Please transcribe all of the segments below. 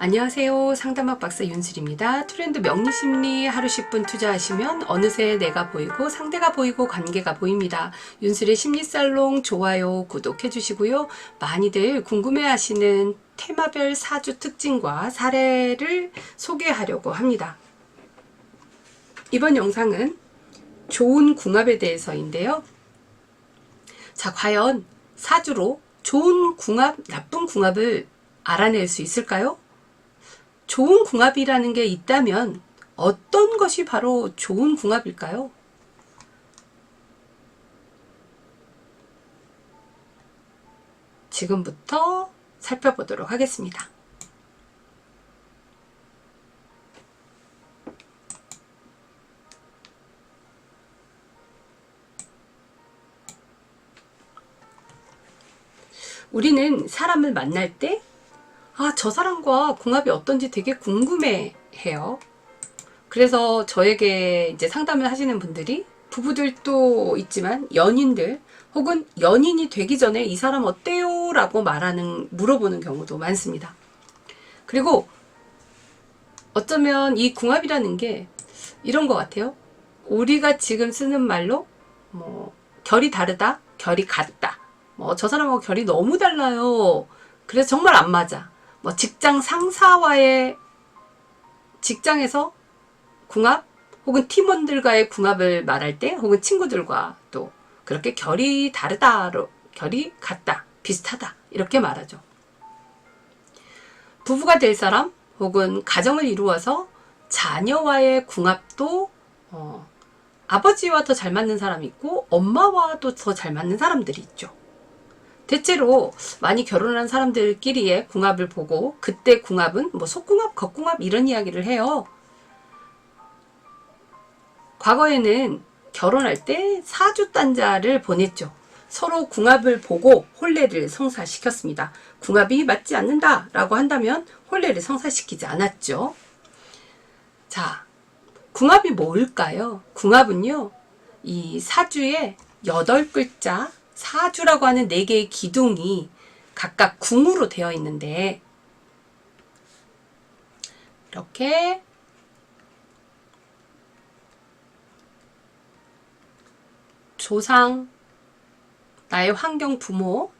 안녕하세요. 상담학 박사 윤슬입니다. 트렌드 명리심리 하루 10분 투자하시면 어느새 내가 보이고 상대가 보이고 관계가 보입니다. 윤슬의 심리살롱 좋아요, 구독해 주시고요. 많이들 궁금해하시는 테마별 사주 특징과 사례를 소개하려고 합니다. 이번 영상은 좋은 궁합에 대해서인데요. 자, 과연 사주로 좋은 궁합, 나쁜 궁합을 알아낼 수 있을까요? 좋은 궁합이라는 게 있다면 어떤 것이 바로 좋은 궁합일까요? 지금부터 살펴보도록 하겠습니다. 우리는 사람을 만날 때 아, 저 사람과 궁합이 어떤지 되게 궁금해 해요. 그래서 저에게 이제 상담을 하시는 분들이 부부들도 있지만 연인들 혹은 연인이 되기 전에 이 사람 어때요? 라고 말하는, 물어보는 경우도 많습니다. 그리고 어쩌면 이 궁합이라는 게 이런 것 같아요. 우리가 지금 쓰는 말로 뭐 결이 다르다, 결이 같다. 뭐 저 사람하고 결이 너무 달라요. 그래서 정말 안 맞아. 뭐 직장 상사와의 직장에서 궁합 혹은 팀원들과의 궁합을 말할 때 혹은 친구들과 또 그렇게 결이 다르다로 결이 같다 비슷하다 이렇게 말하죠. 부부가 될 사람 혹은 가정을 이루어서 자녀와의 궁합도 어, 아버지와 더 잘 맞는 사람이 있고 엄마와 도 더 잘 맞는 사람들이 있죠. 대체로 많이 결혼한 사람들끼리의 궁합을 보고 그때 궁합은 뭐 속궁합, 겉궁합 이런 이야기를 해요. 과거에는 결혼할 때 사주 단자를 보냈죠. 서로 궁합을 보고 혼례를 성사시켰습니다. 궁합이 맞지 않는다 라고 한다면 혼례를 성사시키지 않았죠. 자, 궁합이 뭘까요? 궁합은요, 이 사주의 여덟 글자 사주라고 하는 네 개의 기둥이 각각 궁으로 되어 있는데 이렇게 조상, 나의 환경 부모,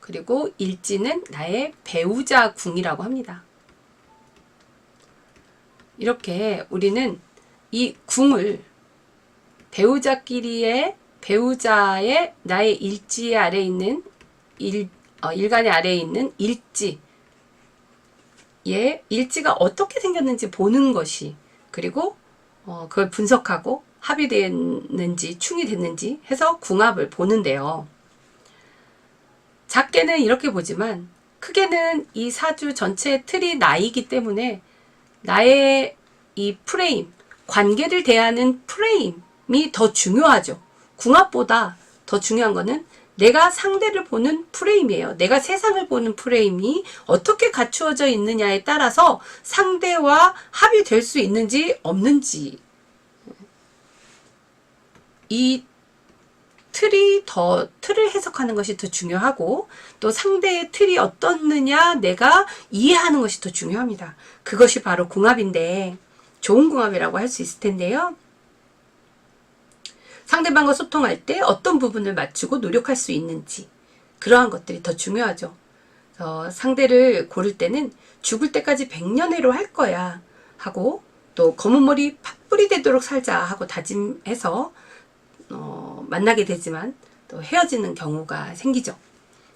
그리고 일지는 나의 배우자 궁이라고 합니다. 이렇게 우리는 이 궁을 배우자끼리의 배우자의 나의 일지 아래 있는 일, 어, 일간의 아래에 있는 일지 예, 일지가 어떻게 생겼는지 보는 것이 그리고 어, 그걸 분석하고 합의됐는지 충이 됐는지 해서 궁합을 보는데요. 작게는 이렇게 보지만 크게는 이 사주 전체의 틀이 나이기 때문에 나의 이 프레임, 관계를 대하는 프레임이 더 중요하죠. 궁합보다 더 중요한 거는 내가 상대를 보는 프레임이에요. 내가 세상을 보는 프레임이 어떻게 갖추어져 있느냐에 따라서 상대와 합의될 수 있는지 없는지 이 틀이 더 틀을 해석하는 것이 더 중요하고 또 상대의 틀이 어떻느냐 내가 이해하는 것이 더 중요합니다. 그것이 바로 궁합인데 좋은 궁합이라고 할 수 있을 텐데요. 상대방과 소통할 때 어떤 부분을 맞추고 노력할 수 있는지 그러한 것들이 더 중요하죠. 어, 상대를 고를 때는 죽을 때까지 백년해로 할 거야 하고 또 검은 머리 팥불이 되도록 살자 하고 다짐해서 어, 만나게 되지만 또 헤어지는 경우가 생기죠.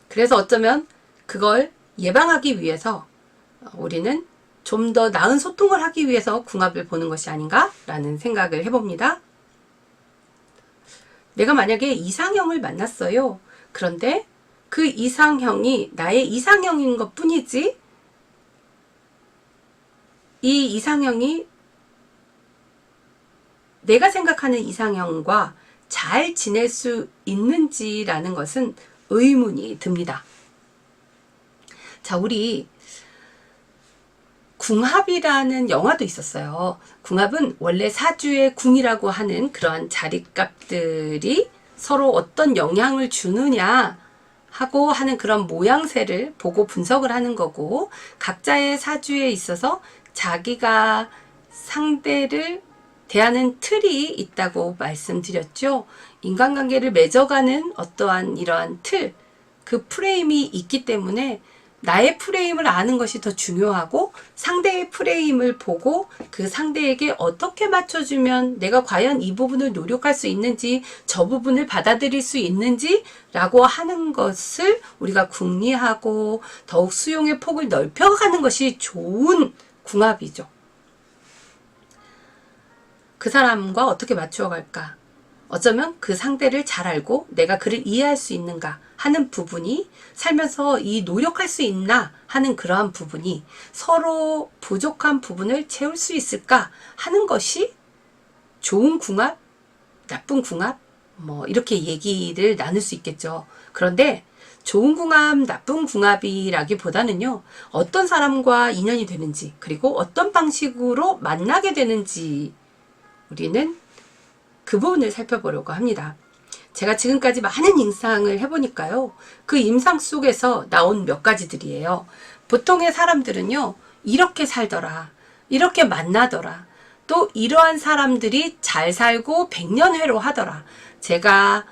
그래서 어쩌면 그걸 예방하기 위해서 우리는 좀 더 나은 소통을 하기 위해서 궁합을 보는 것이 아닌가라는 생각을 해봅니다. 내가 만약에 이상형을 만났어요. 그런데 그 이상형이 나의 이상형인 것 뿐이지, 이 이상형이 내가 생각하는 이상형과 잘 지낼 수 있는지라는 것은 의문이 듭니다. 자, 우리 궁합이라는 영화도 있었어요. 궁합은 원래 사주의 궁이라고 하는 그러한 자리값들이 서로 어떤 영향을 주느냐 하고 하는 그런 모양새를 보고 분석을 하는 거고 각자의 사주에 있어서 자기가 상대를 대하는 틀이 있다고 말씀드렸죠. 인간관계를 맺어가는 어떠한 이러한 틀, 그 프레임이 있기 때문에 나의 프레임을 아는 것이 더 중요하고 상대의 프레임을 보고 그 상대에게 어떻게 맞춰주면 내가 과연 이 부분을 노력할 수 있는지 저 부분을 받아들일 수 있는지 라고 하는 것을 우리가 궁리하고 더욱 수용의 폭을 넓혀가는 것이 좋은 궁합이죠. 그 사람과 어떻게 맞추어 갈까? 어쩌면 그 상대를 잘 알고 내가 그를 이해할 수 있는가 하는 부분이 살면서 이 노력할 수 있나 하는 그러한 부분이 서로 부족한 부분을 채울 수 있을까 하는 것이 좋은 궁합, 나쁜 궁합, 뭐 이렇게 얘기를 나눌 수 있겠죠. 그런데 좋은 궁합, 나쁜 궁합이라기보다는요, 어떤 사람과 인연이 되는지, 그리고 어떤 방식으로 만나게 되는지 우리는 그 부분을 살펴보려고 합니다. 제가 지금까지 많은 임상을 해보니까요. 그 임상 속에서 나온 몇 가지들이에요. 보통의 사람들은요. 이렇게 살더라. 이렇게 만나더라. 또 이러한 사람들이 잘 살고 백년회로 하더라. 제가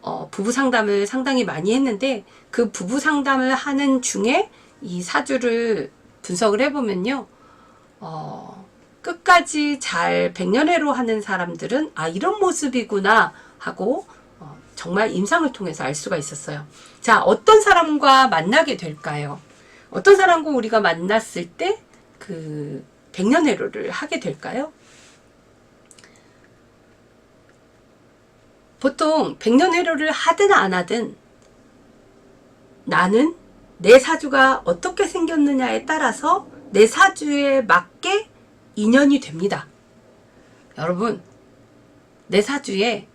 어, 부부 상담을 상당히 많이 했는데 그 부부 상담을 하는 중에 이 사주를 분석을 해보면요. 어, 끝까지 잘 백년회로 하는 사람들은 아 이런 모습이구나 하고 어, 정말 임상을 통해서 알 수가 있었어요. 자 어떤 사람과 만나게 될까요? 어떤 사람과 우리가 만났을 때 그 백년회로를 하게 될까요? 보통 백년회로를 하든 안 하든 나는 내 사주가 어떻게 생겼느냐에 따라서 내 사주에 맞게 인연이 됩니다. 여러분, 내 사주에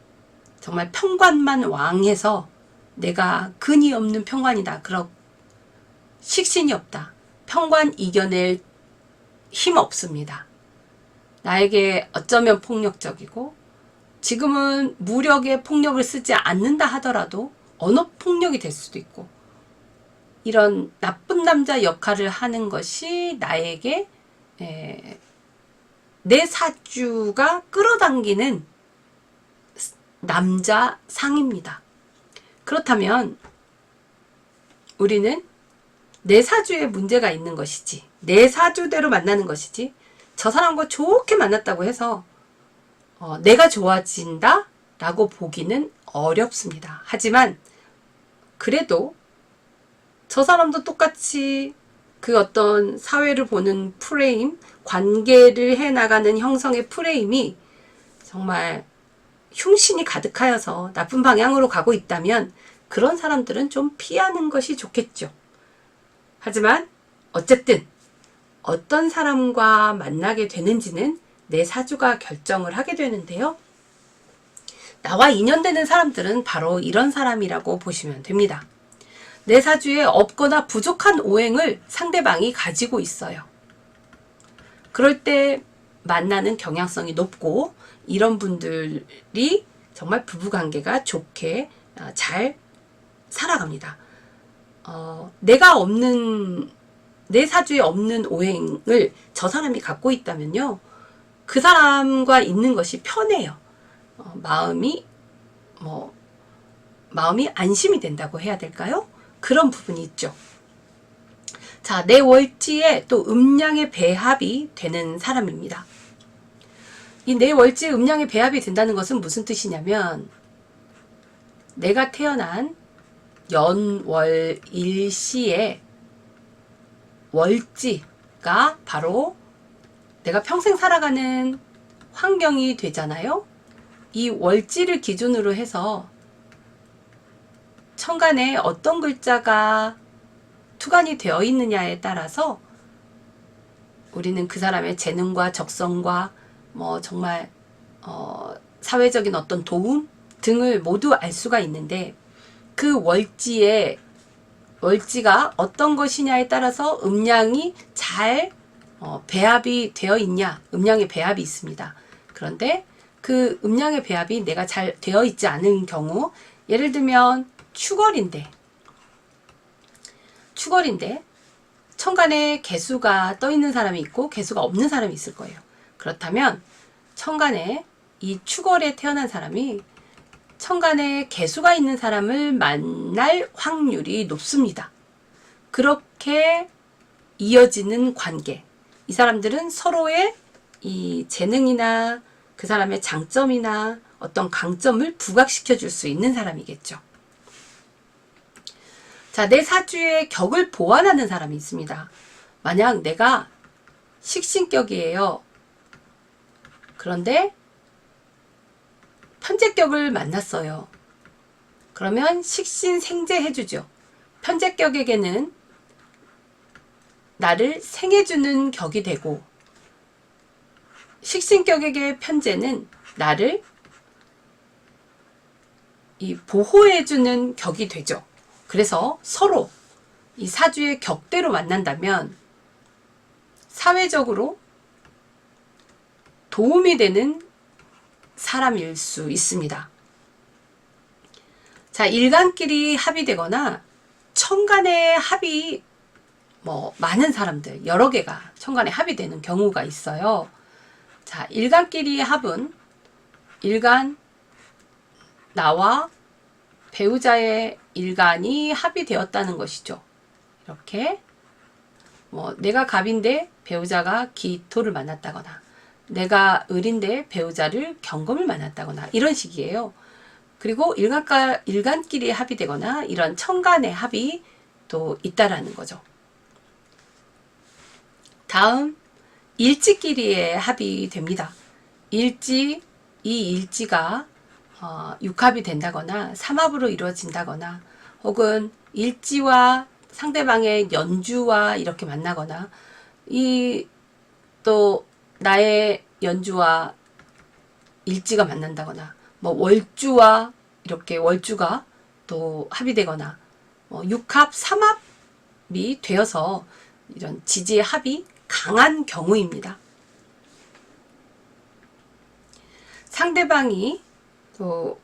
정말 평관만 왕해서 내가 근이 없는 평관이다. 그런 식신이 없다. 평관 이겨낼 힘 없습니다. 나에게 어쩌면 폭력적이고 지금은 무력의 폭력을 쓰지 않는다 하더라도 언어 폭력이 될 수도 있고 이런 나쁜 남자 역할을 하는 것이 나에게 에, 내 사주가 끌어당기는 남자 상입니다. 그렇다면 우리는 내 사주에 문제가 있는 것이지, 내 사주대로 만나는 것이지, 저 사람과 좋게 만났다고 해서 어, 내가 좋아진다? 라고 보기는 어렵습니다. 하지만 그래도 저 사람도 똑같이 그 어떤 사회를 보는 프레임, 관계를 해나가는 형성의 프레임이 정말 흉신이 가득하여서 나쁜 방향으로 가고 있다면 그런 사람들은 좀 피하는 것이 좋겠죠. 하지만 어쨌든 어떤 사람과 만나게 되는지는 내 사주가 결정을 하게 되는데요. 나와 인연되는 사람들은 바로 이런 사람이라고 보시면 됩니다. 내 사주에 없거나 부족한 오행을 상대방이 가지고 있어요. 그럴 때 만나는 경향성이 높고 이런 분들이 정말 부부관계가 좋게 어, 잘 살아갑니다. 어, 내가 없는 내 사주에 없는 오행을 저 사람이 갖고 있다면요, 그 사람과 있는 것이 편해요. 어, 마음이 뭐 마음이 안심이 된다고 해야 될까요? 그런 부분이 있죠. 자, 내 월지에 또 음양의 배합이 되는 사람입니다. 이 내 월지에 음양의 배합이 된다는 것은 무슨 뜻이냐면 내가 태어난 연월 일시에 월지가 바로 내가 평생 살아가는 환경이 되잖아요. 이 월지를 기준으로 해서 천간에 어떤 글자가 투간이 되어 있느냐에 따라서 우리는 그 사람의 재능과 적성과 뭐 정말 어, 사회적인 어떤 도움 등을 모두 알 수가 있는데 그 월지에 월지가 어떤 것이냐에 따라서 음량이 잘 어, 배합이 되어 있냐 음량의 배합이 있습니다. 그런데 그 음량의 배합이 내가 잘 되어 있지 않은 경우 예를 들면 추걸인데 추걸인데 천간에 개수가 떠 있는 사람이 있고 개수가 없는 사람이 있을 거예요. 그렇다면 천간에 이 추걸에 태어난 사람이 천간에 개수가 있는 사람을 만날 확률이 높습니다. 그렇게 이어지는 관계. 이 사람들은 서로의 이 재능이나 그 사람의 장점이나 어떤 강점을 부각시켜 줄 수 있는 사람이겠죠. 자, 내 사주의 격을 보완하는 사람이 있습니다. 만약 내가 식신격이에요. 그런데 편제격을 만났어요. 그러면 식신생제 해주죠. 편제격에게는 나를 생해주는 격이 되고 식신격에게 편제는 나를 이 보호해주는 격이 되죠. 그래서 서로 이 사주의 격대로 만난다면 사회적으로 도움이 되는 사람일 수 있습니다. 자, 일간끼리 합의되거나 천간의 합이 뭐 많은 사람들 여러 개가 천간에 합의되는 경우가 있어요. 자, 일간끼리 합은 일간 나와 배우자의 일간이 합의되었다는 것이죠. 이렇게 뭐 내가 갑인데 배우자가 기토를 만났다거나 내가 을인데 배우자를 경금을 만났다거나 이런 식이에요. 그리고 일간과 일간끼리 합의되거나 이런 천간의 또 있다라는 거죠. 다음 일지끼리의 합이 됩니다. 일지 이 일지가 어, 육합이 된다거나 삼합으로 이루어진다거나 혹은 일지와 상대방의 연주와 이렇게 만나거나 이 또 나의 연주와 일지가 만난다거나 뭐 월주와 이렇게 월주가 또 합의되거나 뭐 육합 삼합이 되어서 이런 지지의 합이 강한 경우입니다. 상대방이 또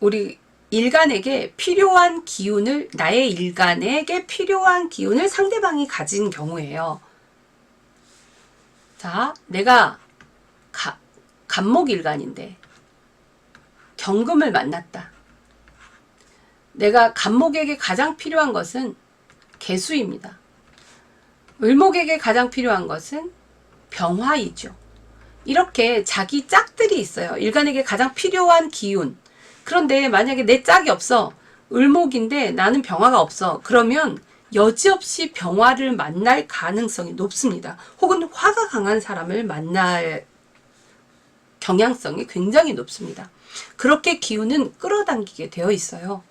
우리 일간에게 필요한 기운을 나의 일간에게 필요한 기운을 상대방이 가진 경우예요. 자, 내가 가, 간목일간인데 경금을 만났다. 내가 간목에게 가장 필요한 것은 개수입니다. 을목에게 가장 필요한 것은 병화이죠. 이렇게 자기 짝들이 있어요. 일간에게 가장 필요한 기운. 그런데 만약에 내 짝이 없어. 을목인데 나는 병화가 없어. 그러면 여지없이 병화를 만날 가능성이 높습니다. 혹은 화가 강한 사람을 만날 경향성이 굉장히 높습니다. 그렇게 기운은 끌어당기게 되어 있어요.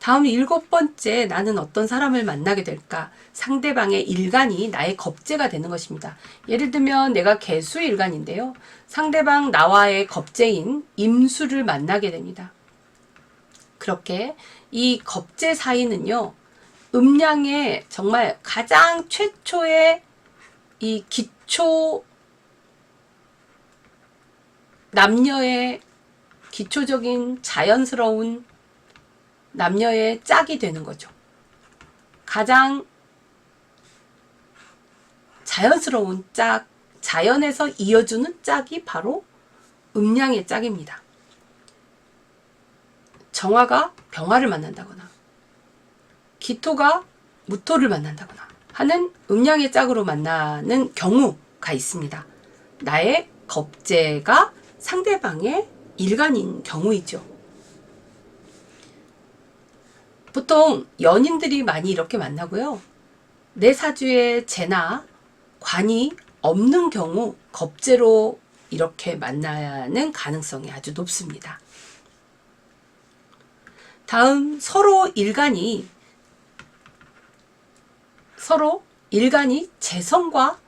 다음 일곱 번째 나는 어떤 사람을 만나게 될까? 상대방의 일간이 나의 겁재가 되는 것입니다. 예를 들면 내가 개수 일간인데요. 상대방 나와의 겁재인 임수를 만나게 됩니다. 그렇게 이 겁재 사이는요. 음양의 정말 가장 최초의 이 기초 남녀의 기초적인 자연스러운 남녀의 짝이 되는 거죠. 가장 자연스러운 짝, 자연에서 이어주는 짝이 바로 음양의 짝입니다. 정화가 병화를 만난다거나, 기토가 무토를 만난다거나 하는 음양의 짝으로 만나는 경우가 있습니다. 나의 겁재가 상대방의 일간인 경우이죠. 보통 연인들이 많이 이렇게 만나고요. 내 사주에 재나 관이 없는 경우 겁재로 이렇게 만나는 가능성이 아주 높습니다. 다음 서로 일간이 서로 일간이 재성과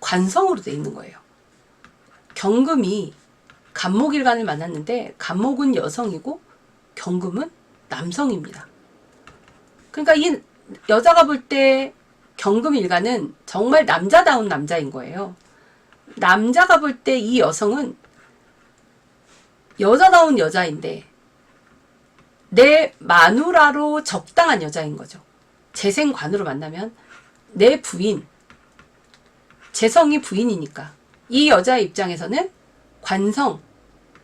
관성으로 되어 있는 거예요. 경금이 간목일간을 만났는데 간목은 여성이고 경금은 남성입니다. 그러니까 이 여자가 볼 때 경금 일가는 정말 남자다운 남자인 거예요. 남자가 볼 때 이 여성은 여자다운 여자인데 내 마누라로 적당한 여자인 거죠. 재생관으로 만나면 내 부인, 재성이 부인이니까 이 여자 입장에서는 관성,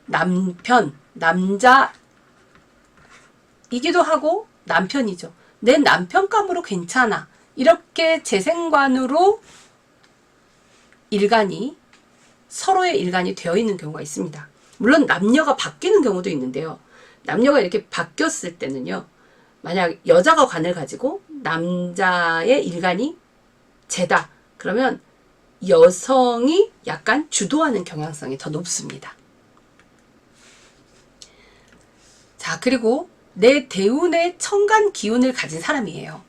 남편, 남자 이기도 하고 남편이죠. 내 남편감으로 괜찮아. 이렇게 재생관으로 일간이 서로의 일간이 되어 있는 경우가 있습니다. 물론 남녀가 바뀌는 경우도 있는데요. 남녀가 이렇게 바뀌었을 때는요. 만약 여자가 관을 가지고 남자의 일간이 재다. 그러면 여성이 약간 주도하는 경향성이 더 높습니다. 자, 그리고 내 대운의 청간 기운을 가진 사람이에요.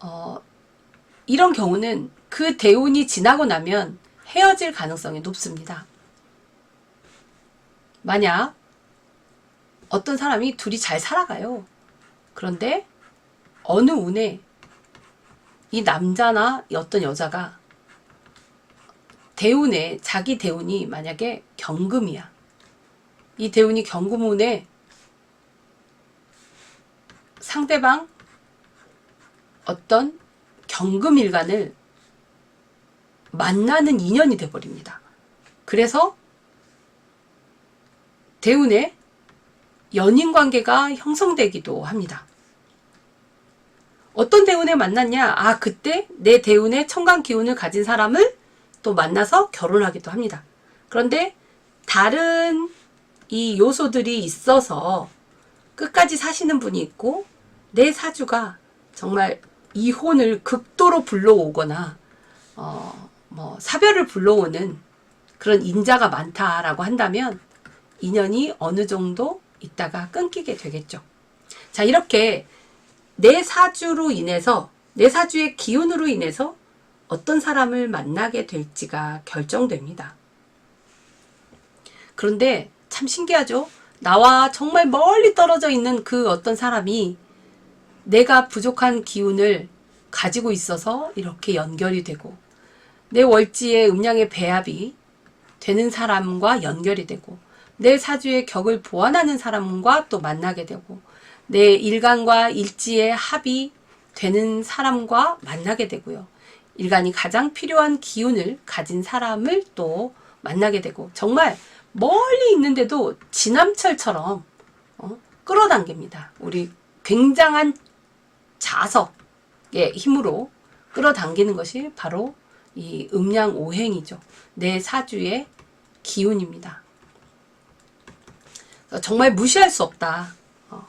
어, 이런 경우는 그 대운이 지나고 나면 헤어질 가능성이 높습니다. 만약 어떤 사람이 둘이 잘 살아가요. 그런데 어느 운에 이 남자나 어떤 여자가 대운에 자기 대운이 만약에 경금이야. 이 대운이 경금운에 상대방 어떤 경금일간을 만나는 인연이 돼버립니다. 그래서 대운에 연인 관계가 형성되기도 합니다. 어떤 대운에 만났냐? 아, 그때 내 대운의 청간 기운을 가진 사람을 또 만나서 결혼하기도 합니다. 그런데 다른 이 요소들이 있어서 끝까지 사시는 분이 있고 내 사주가 정말 이혼을 극도로 불러오거나 어, 뭐 사별을 불러오는 그런 인자가 많다라고 한다면 인연이 어느 정도 있다가 끊기게 되겠죠. 자, 이렇게 내 사주로 인해서 내 사주의 기운으로 인해서 어떤 사람을 만나게 될지가 결정됩니다. 그런데 참 신기하죠? 나와 정말 멀리 떨어져 있는 그 어떤 사람이 내가 부족한 기운을 가지고 있어서 이렇게 연결이 되고 내 월지의 음양의 배합이 되는 사람과 연결이 되고 내 사주의 격을 보완하는 사람과 또 만나게 되고 내 일간과 일지의 합이 되는 사람과 만나게 되고요. 일간이 가장 필요한 기운을 가진 사람을 또 만나게 되고 정말 멀리 있는데도 지남철처럼 어? 끌어당깁니다. 우리 굉장한 자석의 힘으로 끌어당기는 것이 바로 이 음양 오행이죠. 내 사주의 기운입니다. 정말 무시할 수 없다. 어.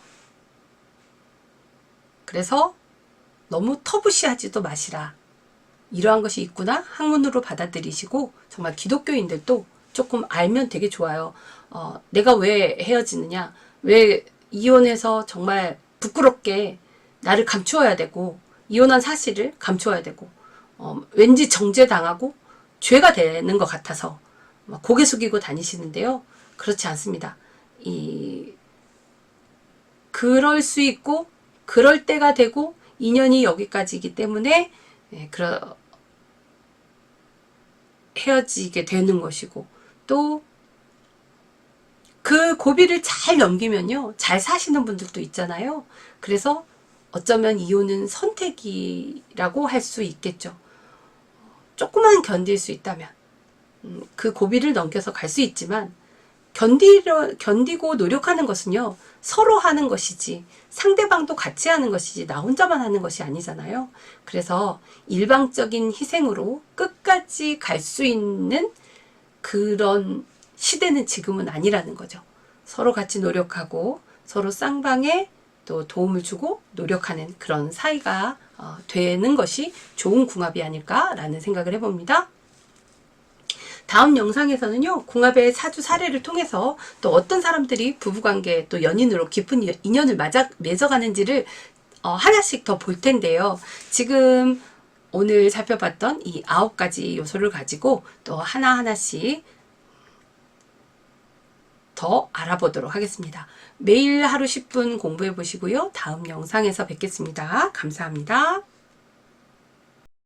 그래서 너무 터부시하지도 마시라. 이러한 것이 있구나 학문으로 받아들이시고 정말 기독교인들도 조금 알면 되게 좋아요. 어, 내가 왜 헤어지느냐? 왜 이혼해서 정말 부끄럽게 나를 감추어야 되고 이혼한 사실을 감추어야 되고 어, 왠지 정죄당하고 죄가 되는 것 같아서 고개 숙이고 다니시는데요. 그렇지 않습니다. 이 그럴 수 있고 그럴 때가 되고 인연이 여기까지이기 때문에 예, 그러 헤어지게 되는 것이고 또 그 고비를 잘 넘기면요 잘 사시는 분들도 있잖아요. 그래서 어쩌면 이혼은 선택이라고 할 수 있겠죠. 조금만 견딜 수 있다면 음, 그 고비를 넘겨서 갈 수 있지만 견디려, 견디고 노력하는 것은요 서로 하는 것이지 상대방도 같이 하는 것이지 나 혼자만 하는 것이 아니잖아요. 그래서 일방적인 희생으로 끝까지 갈 수 있는 그런 시대는 지금은 아니라는 거죠. 서로 같이 노력하고 서로 쌍방에 또 도움을 주고 노력하는 그런 사이가 어, 되는 것이 좋은 궁합이 아닐까라는 생각을 해봅니다. 다음 영상에서는요, 궁합의 사주 사례를 통해서 또 어떤 사람들이 부부관계 또 연인으로 깊은 인연을 맞아, 맺어가는지를 어, 하나씩 더 볼 텐데요. 지금 오늘 살펴봤던 이 아홉 가지 요소를 가지고 또 하나하나씩 더 알아보도록 하겠습니다. 매일 하루 10분 공부해 보시고요. 다음 영상에서 뵙겠습니다. 감사합니다.